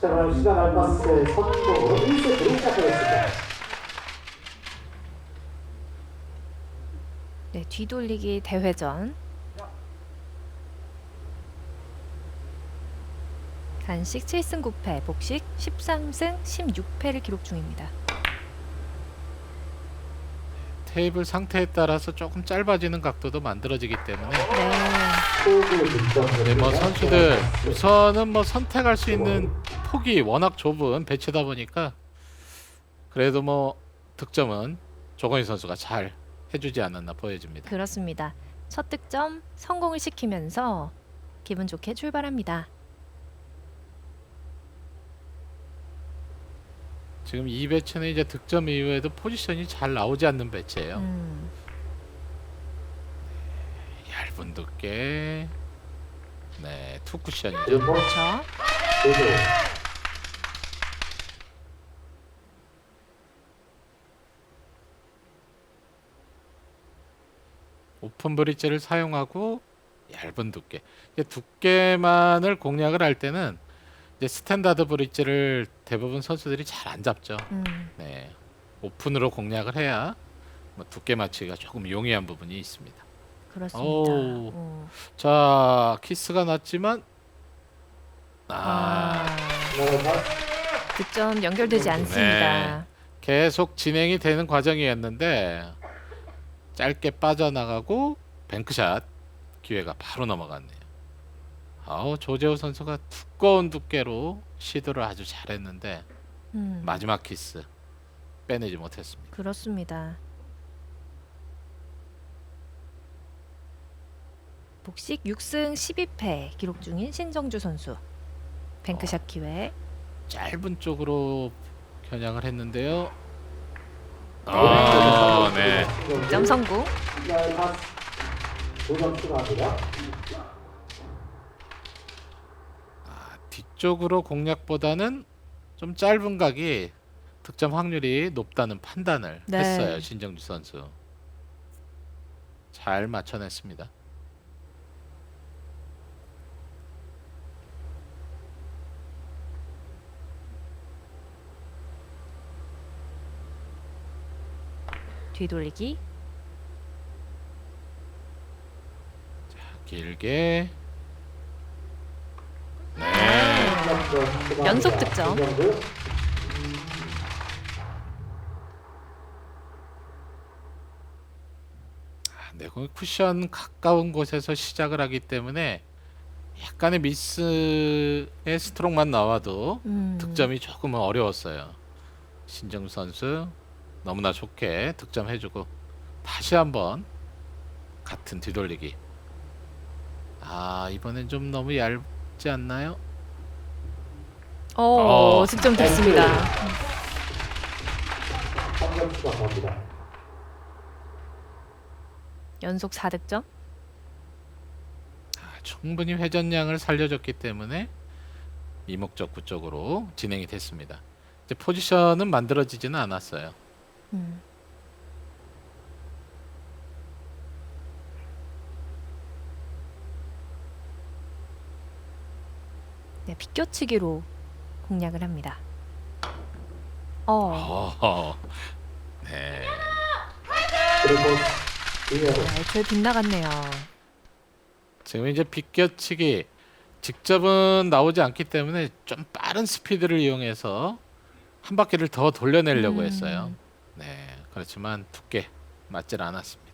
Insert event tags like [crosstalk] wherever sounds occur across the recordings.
자, 그럼 시간 알파스의 선동으로 1세트를 시작하겠습니다. 네, 뒤돌리기 대회전. 간식 7승 9패, 복식 13승 16패를 기록 중입니다. 테이블 상태에 따라서 조금 짧아지는 각도도 만들어지기 때문에 네. 네, 뭐 선수들 우선은 뭐 선택할 수 있는 폭이 워낙 좁은 배치다 보니까 그래도 뭐 득점은 조건희 선수가 잘 해주지 않았나 보여집니다. 그렇습니다. 첫 득점 성공을 시키면서 기분 좋게 출발합니다. 지금 이 배치는 이제 득점 이후에도 포지션이 잘 나오지 않는 배치예요. 음, 얇은 두께, 네, 투 쿠션이죠. 그리고 그렇죠. 오픈 브릿지를 사용하고 얇은 두께. 두께만을 공략을 할 때는 이제 스탠다드 브릿지를 대부분 선수들이 잘 안 잡죠. 음, 네, 오픈으로 공략을 해야 뭐 두께 맞추기가 조금 용이한 부분이 있습니다. 그렇습니다. 오우. 오. 자, 키스가 났지만 아, 아, 득점 연결되지 않습니다. 계속 진행이 되는 과정이었는데 짧게 빠져나가고 뱅크샷 기회가 바로 넘어갔네요. 아우 조재호 선수가 두꺼운 두께로 시도를 아주 잘했는데 음, 마지막 키스 빼내지 못했습니다. 그렇습니다. 복식 6승 12패 기록 중인 신정주 선수. 뱅크샷 기회. 짧은 쪽으로 겨냥을 했는데요. 아, 아, 네. 도점 추가합니다. 아, 뒤쪽으로 공략보다는 좀 짧은 각이 득점 확률이 높다는 판단을 네. 했어요 신정주 선수. 잘 맞춰냈습니다. 뒤돌리기. 길게. 네. 연속 득점. 아, 네, 그 쿠션 가까운 곳에서 시작을 하기 때문에 약간의 미스의 스트로크만 나와도 음, 득점이 조금은 어려웠어요. 신정 선수 너무나 좋게 득점해주고 다시 한번 같은 뒤돌리기. 아 이번엔 좀 너무 얇지 않나요? 어, 어. 득점 됐습니다. 3점 추가합니다. 연속 4득점. 아, 충분히 회전량을 살려줬기 때문에 이목적구 쪽으로 진행이 됐습니다. 이제 포지션은 만들어지지는 않았어요. 음. 네, 비껴치기로 공략을 합니다. 어, 어허. 네. 그리고 네, 애초에 빗나갔네요. 지금 이제 비껴치기 직접은 나오지 않기 때문에 좀 빠른 스피드를 이용해서 한 바퀴를 더 돌려내려고 음. 했어요. 네, 그렇지만 두께 맞질 않았습니다.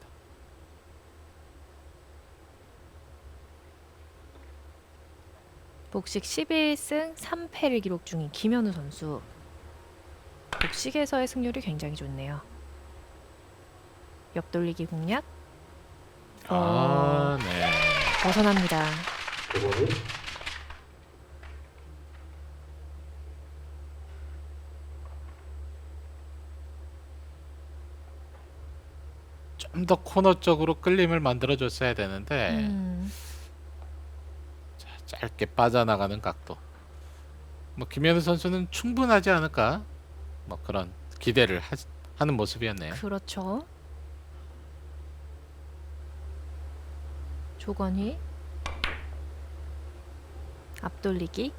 복식 11승 3패를 기록 중인 김현우 선수. 복식에서의 승률이 굉장히 좋네요. 옆돌리기 공략. 어, 아, 네. 벗어납니다. 그거는 좀 더 코너 쪽으로 끌림을 만들어 줬어야 되는데 음, 자, 짧게 빠져나가는 각도. 뭐 김현우 선수는 충분하지 않을까? 뭐 그런 기대를 하, 하는 모습이었네요. 그렇죠. 조건희 앞돌리기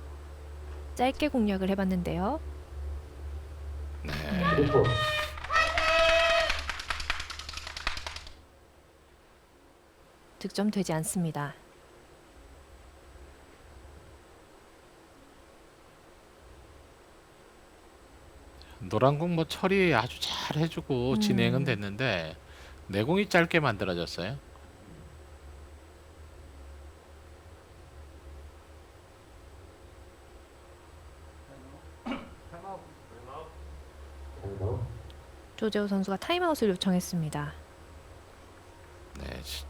짧게 공략을 해봤는데요. 네. 리포 득점되지 않습니다. 노란공 뭐 처리 아주 잘 해주고 음. 진행은 됐는데 내공이 짧게 만들어졌어요. 조재호 선수가 타임아웃을 요청했습니다. 네, 지-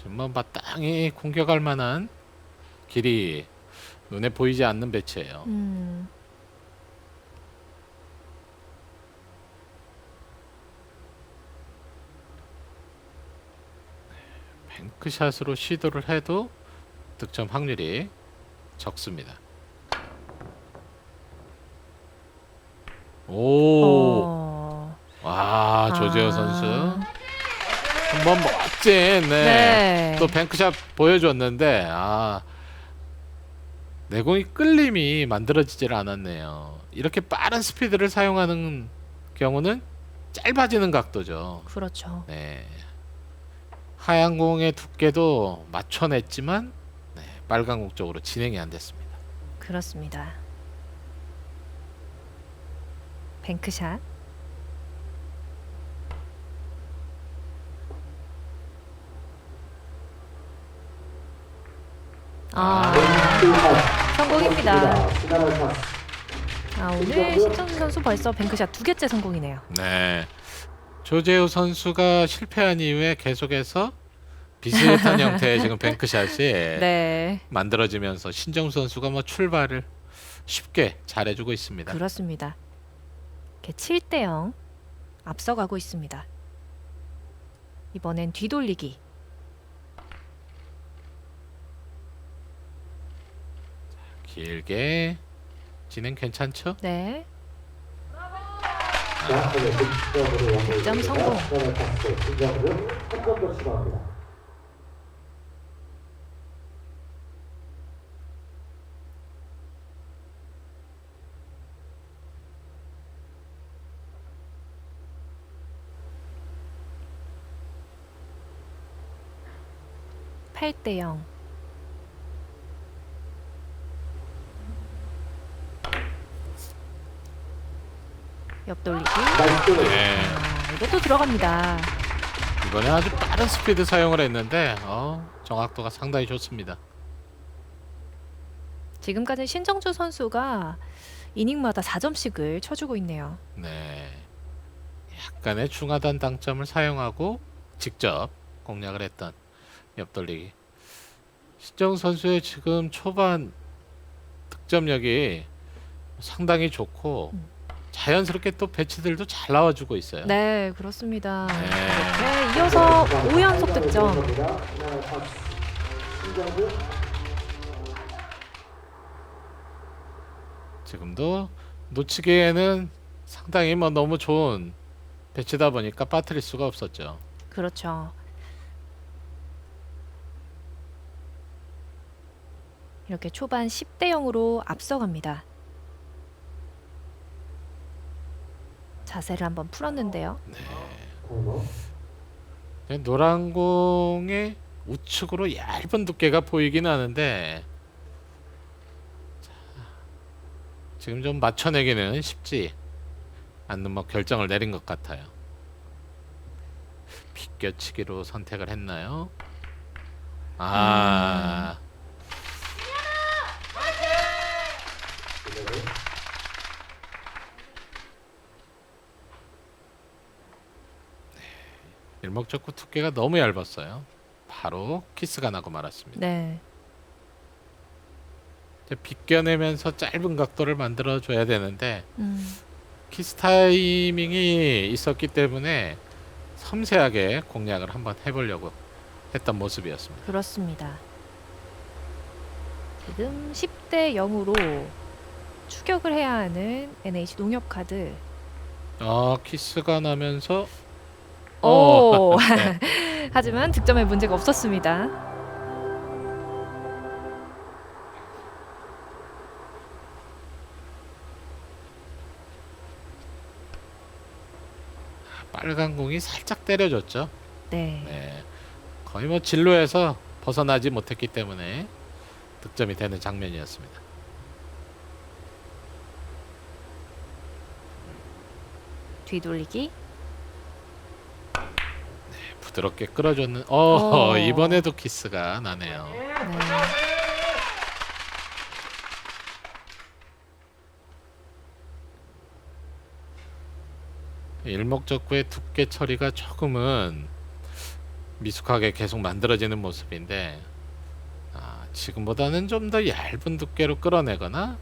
지금 뭐 마땅히 공격할 만한 길이 눈에 보이지 않는 배치예요. 음, 뱅크샷으로 시도를 해도 득점 확률이 적습니다. 오, 어, 와 조재호 아. 선수 한번 멋진 네. 네. 또 뱅크샷 보여줬는데 아 내공이 끌림이 만들어지질 않았네요. 이렇게 빠른 스피드를 사용하는 경우는 짧아지는 각도죠. 그렇죠. 네. 하얀 공의 두께도 맞춰냈지만 네, 빨간 공 쪽으로 진행이 안 됐습니다. 그렇습니다. 뱅크샷. 아, 성공입니다. 아, 오늘 신정수 선수 벌써 뱅크샷 두 개째 성공이네요. 네. 조재호 선수가 실패한 이후에 계속해서 비슷한 [laughs] 형태의 지금 뱅크샷이 네, 만들어지면서 신정수 선수가 뭐 출발을 쉽게 잘해주고 있습니다. 그렇습니다. 이렇게 7대 0 앞서가고 있습니다. 이번엔 뒤돌리기. 길게 진행 괜찮죠? 네, 정확하게 득점으로 연결 득점 성공. 시간을 탔고 신장으로 한번더 추가합니다 팔대 0. 옆돌리기. 네. 아, 이것도 들어갑니다. 이번에 아주 빠른 스피드 사용을 했는데 어, 정확도가 상당히 좋습니다. 지금까지 신정주 선수가 이닝마다 4점씩을 쳐주고 있네요. 네. 약간의 중하단 당점을 사용하고 직접 공략을 했던 옆돌리기. 신정 선수의 지금 초반 득점력이 상당히 좋고 음. 자연스럽게 또 배치들도 잘 나와주고 있어요. 네, 그렇습니다. 네. 이어서 5연속 득점. 지금도 놓치기에는 상당히 뭐 너무 좋은 배치다 보니까 빠뜨릴 수가 없었죠. 그렇죠. 이렇게 초반 10대 0으로 앞서갑니다. 자세를 한번 풀었는데요. 타임아웃 노란 공의 우측으로 얇은 두께가 보이긴 하는데 자, 지금 좀 맞춰내기는 쉽지 않는 뭐 결정을 내린 것 같아요. 비껴치기로 선택을 했나요? 아, 시 일목적구 두께가 너무 얇았어요. 바로 키스가 나고 말았습니다. 네. 이제 비껴내면서 짧은 각도를 만들어 줘야 되는데 음, 키스 타이밍이 있었기 때문에 섬세하게 공략을 한번 해보려고 했던 모습이었습니다. 그렇습니다. 지금 10대 0으로 추격을 해야 하는 NH 농협 카드. 어 키스가 나면서 오. [laughs] 네. 하지만 득점에 문제가 없었습니다. 빨간 공이 살짝 때려졌죠. 네. 네. 거의 뭐 진로에서 벗어나지 못했기 때문에 득점이 되는 장면이었습니다. 뒤돌리기. 부드럽게 끌어줬는 어, 어. 이번에도 키스가 나네요. 네. 일목적구의 두께 처리가 조금은 미숙하게 계속 만들어지는 모습인데 아, 지금보다는 좀 더 얇은 두께로 끌어내거나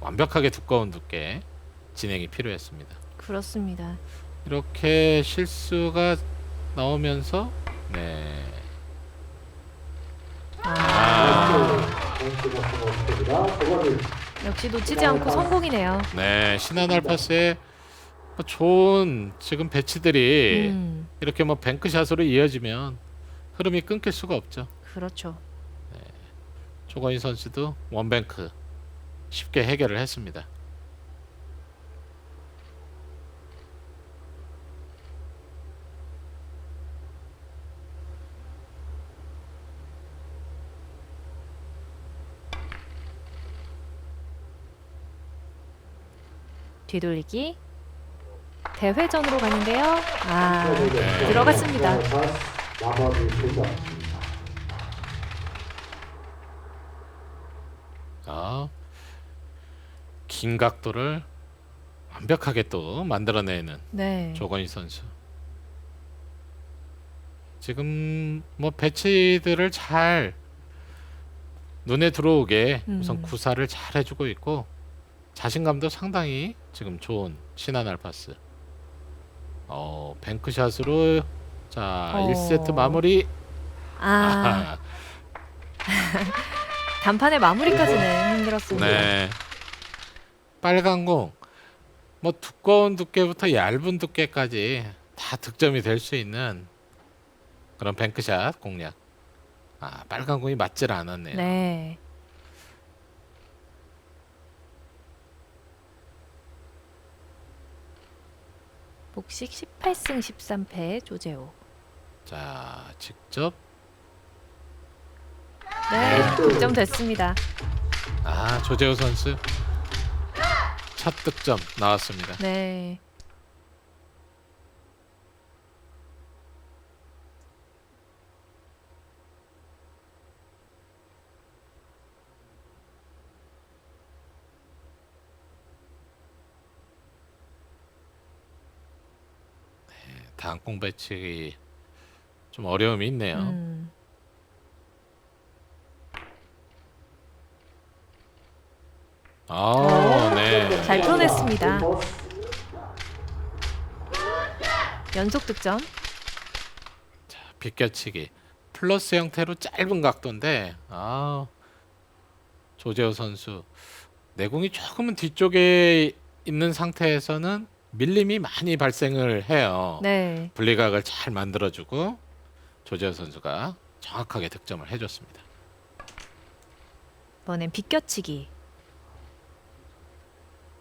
완벽하게 두꺼운 두께 진행이 필요했습니다. 그렇습니다. 이렇게 실수가 나오면서 네. 아, 역시 놓치지 않고 성공이네요. 네, 신한 알파스의 뭐 좋은 지금 배치들이 음, 이렇게 뭐 뱅크샷으로 이어지면 흐름이 끊길 수가 없죠. 그렇죠. 조건희 선수도 원뱅크 쉽게 해결을 했습니다. 뒤돌리기. 대회전으로 가는데요. 아, 네. 들어갔습니다. 아, 긴 각도를 완벽하게 또 만들어내는 네. 조건희 선수. 지금 뭐 배치들을 잘 눈에 들어오게 우선 음. 구사를 잘 해주고 있고 자신감도 상당히 지금 좋은 신한 알파스. 어 뱅크샷으로 자 어. 1세트 마무리. 아, [laughs] 단판의 마무리까지는 힘들었습니다. 네. 빨간 공. 뭐 두꺼운 두께부터 얇은 두께까지 다 득점이 될 수 있는 그런 뱅크샷 공략. 아, 빨간 공이 맞질 않았네요. 네. 복식 18승 13패 조재호. 자, 직접 네, 득점 됐습니다. 아, 조재호 선수 첫 득점 나왔습니다. 네. 다음 공 배치 좀 어려움이 있네요. 음, 아, 네. 잘 풀어냈습니다. 연속 득점. 비껴치기 플러스 형태로 짧은 각도인데 아 조재호 선수 내공이 조금은 뒤쪽에 있는 상태에서는 밀림이 많이 발생을 해요. 네. 분리각을 잘 만들어주고 조재호 선수가 정확하게 득점을 해줬습니다. 이번엔 비껴치기.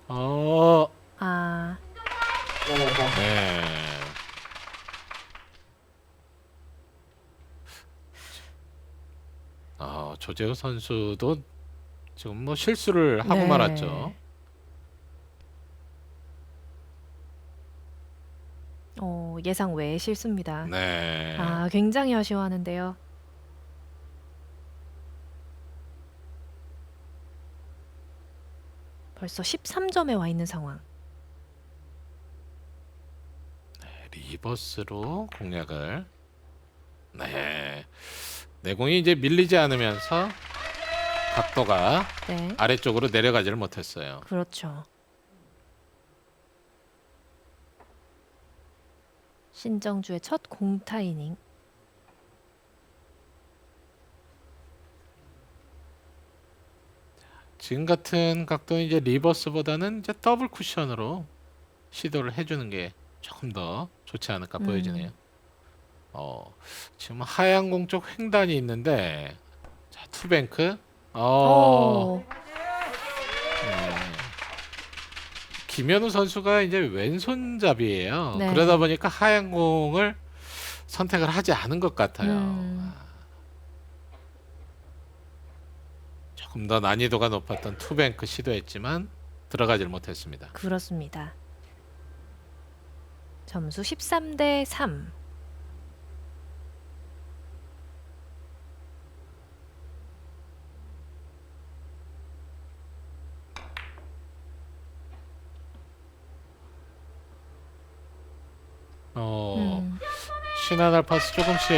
어, 아, 네. 어, 조재호 선수도 지금 뭐 실수를 하고 네. 말았죠. 어, 예상 외의 실수입니다. 네. 아, 굉장히 아쉬워하는데요. 벌써 13점에 와 있는 상황. 리버스로 공략을. 네. 내공이 이제 밀리지 않으면서 각도가 네. 아래쪽으로 내려가지를 못했어요. 그렇죠. 신정주의 첫 공타 이닝. 지금 같은 각도는 이제 리버스보다는 이제 더블 쿠션으로 시도를 해주는 게 조금 더 좋지 않을까 음. 보여지네요. 어, 지금 하얀 공 쪽 횡단이 있는데 자 투뱅크. 어, 오. 네. 김현우 선수가 이제 왼손잡이에요. 네. 그러다 보니까 하얀 공을 선택을 하지 않은 것 같아요. 음. 조금 더 난이도가 높았던 투뱅크 시도했지만 들어가질 못했습니다. 그렇습니다. 점수 13대 3. 어, 음, 신한 알파스 조금씩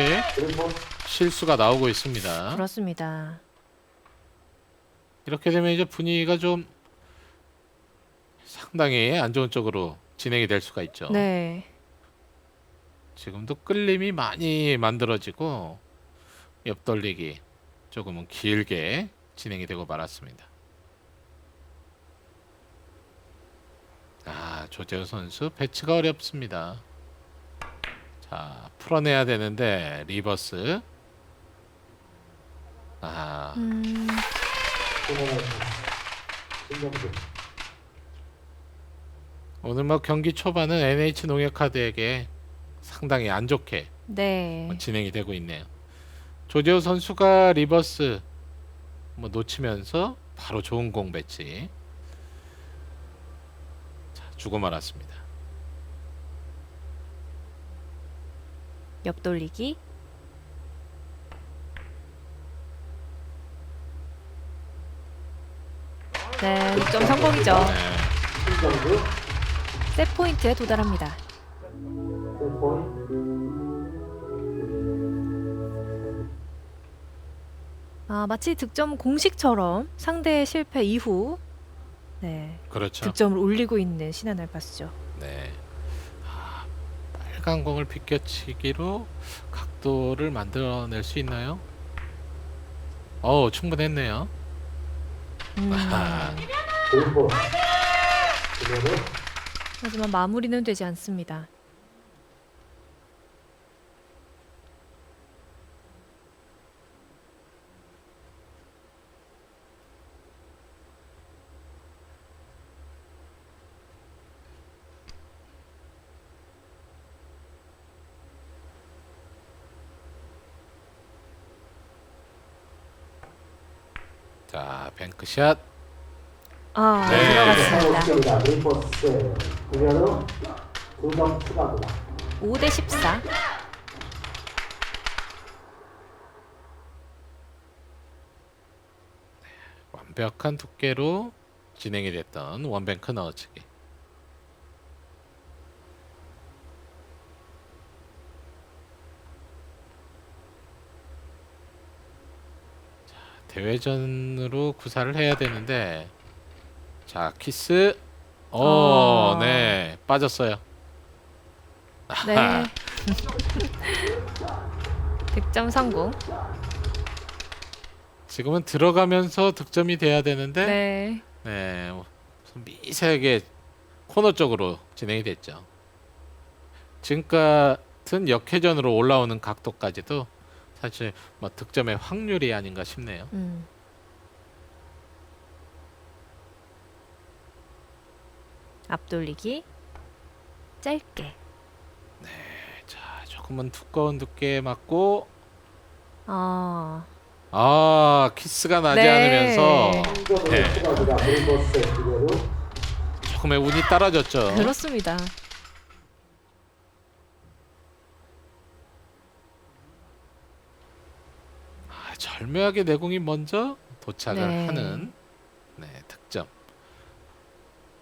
실수가 나오고 있습니다. 그렇습니다. 이렇게 되면 이제 분위기가 좀 상당히 안 좋은 쪽으로 진행이 될 수가 있죠. 네. 지금도 끌림이 많이 만들어지고 옆돌리기 조금은 길게 진행이 되고 말았습니다. 아 조재호 선수 배치가 어렵습니다. 자 풀어내야 되는데 리버스. 아 음, 오늘 뭐 경기 초반은 NH 농협카드에게 상당히 안 좋게 네. 뭐 진행이 되고 있네요. 조재호 선수가 리버스 뭐 놓치면서 바로 좋은 공 배치. 자, 주고 말았습니다. 옆돌리기. 네, 6점 성공이죠. 셋 포인트에 도달합니다. 아, 마치 득점 공식처럼 상대의 실패 이후 네, 그렇죠. 득점을 올리고 있는 신한 알파스죠. 네. 아, 빨간 공을 비껴치기로 각도를 만들어낼 수 있나요? 어, 충분했네요. 음, 아하. 그리고 신현우 하지만 마무리는 되지 않습니다. 자, 뱅크샷. 아, 네. 들어갔습니다. 신현우 두점 추가합니다 5대 14. 완벽한 두께로 진행이 됐던 원뱅크 넣어치기. 대회전으로 구사를 해야 되는데 자 키스 어, 어. 네 빠졌어요. 네. [laughs] 득점 성공. 지금은 들어가면서 득점이 돼야 되는데 네. 네, 뭐 미세하게 코너 쪽으로 진행이 됐죠. 지금 같은 역회전으로 올라오는 각도까지도 사실 뭐 득점의 확률이 아닌가 싶네요. 음. 앞돌리기. 짧게. 자, 조금은 두꺼운 두께 맞고 아. 아 키스가 나지 네. 않으면서 네. 신현우 조금의 운이 따라졌죠. 그렇습니다. 아, 절묘하게 내공이 먼저 도착을 네. 하는 네, 득점.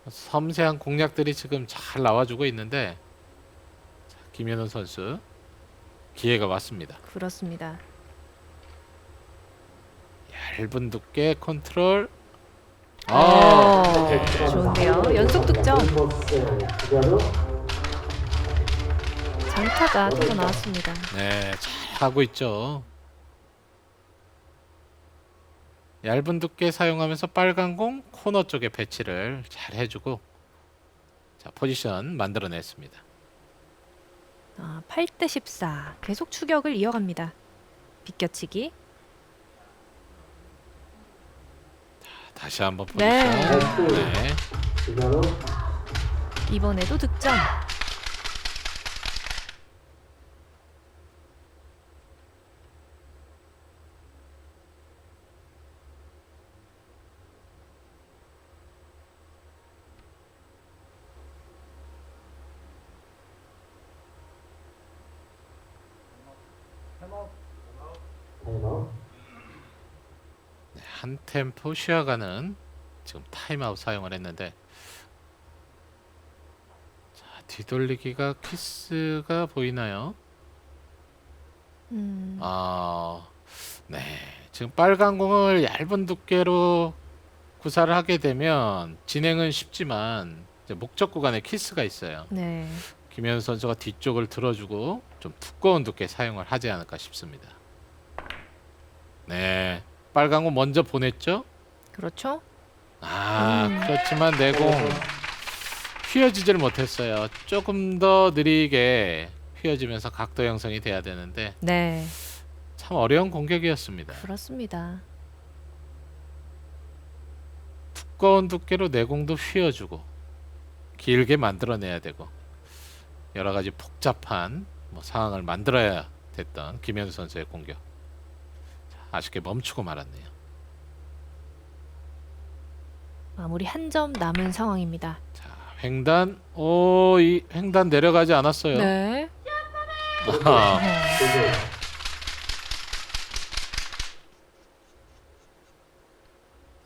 섬세한 공략들이 지금 잘 나와주고 있는데 자, 김현우 선수 기회가 왔습니다. 그렇습니다. 얇은 두께 컨트롤. 오, 아, 네. 좋은데요. 연속 득점. 장타가 터져 나왔습니다. 네, 잘 하고 있죠. 얇은 두께 사용하면서 빨간 공 코너 쪽에 배치를 잘 해주고 자 포지션 만들어냈습니다. 아, 8대 14. 계속 추격을 이어갑니다. 비껴치기. 다시 한번 네. 포지션. 네. 신현우 이번에도 득점. 네, 한 템포 쉬어가는 지금 타임아웃 사용을 했는데 자 뒤돌리기가 키스가 보이나요? 음, 아, 네. 지금 빨간 공을 얇은 두께로 구사를 하게 되면 진행은 쉽지만 이제 목적 구간에 키스가 있어요. 네. 김현 선수가 뒤쪽을 들어주고 좀 두꺼운 두께 사용을 하지 않을까 싶습니다. 네. 빨간 공 먼저 보냈죠? 그렇죠. 아, 음. 그렇지만 내공 휘어지질 못했어요. 조금 더 느리게 휘어지면서 각도 형성이 돼야 되는데 네. 참 어려운 공격이었습니다. 그렇습니다. 두꺼운 두께로 내공도 휘어주고 길게 만들어내야 되고 여러 가지 복잡한 뭐 상황을 만들어야 됐던 김현수 선수의 공격 자, 아쉽게 멈추고 말았네요. 마무리 한 점 남은 상황입니다. 자 횡단 오이 횡단 내려가지 않았어요. 네. 아하.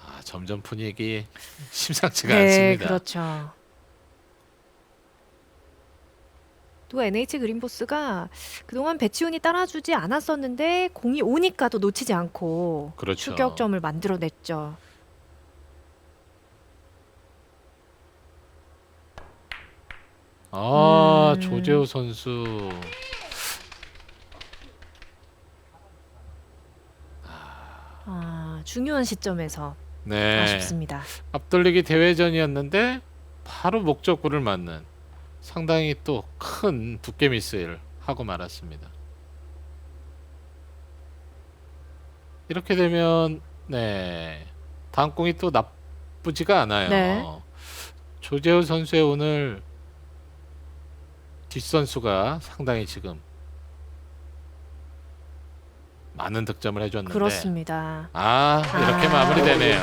아, 점점 분위기 [laughs] 심상치가 네, 않습니다. 그렇죠. 또 NH 그린보스가 그동안 배치훈이 따라주지 않았었는데 공이 오니까 또 놓치지 않고 그렇죠. 추격점을 만들어냈죠. 아 음. 조재호 선수 아, 중요한 시점에서 네 아쉽습니다. 앞돌리기 대회전이었는데 바로 목적구를 맞는 상당히 또 큰 두께 미스를 하고 말았습니다. 이렇게 되면 네 다음 공이 또 나쁘지가 않아요. 네. 조재호 선수의 오늘 뒷선수가 상당히 지금 많은 득점을 해줬는데 그렇습니다. 아 이렇게 아. 마무리되네요.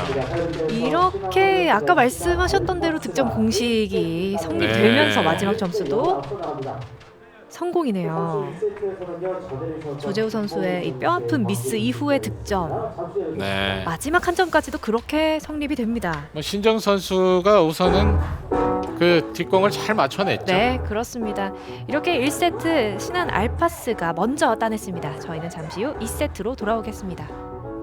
이렇게 아까 말씀하셨던 대로 득점 공식이 성립되면서 네. 마지막 점수도. 성공이네요. 조재호 선수의 이 뼈아픈 미스 이후의 득점 네. 마지막 한 점까지도 그렇게 성립이 됩니다. 뭐 신정 선수가 우선은 그 뒷공을 잘 맞춰냈죠. 네, 그렇습니다. 이렇게 1세트 신한 알파스가 먼저 따냈습니다. 저희는 잠시 후 2세트로 돌아오겠습니다.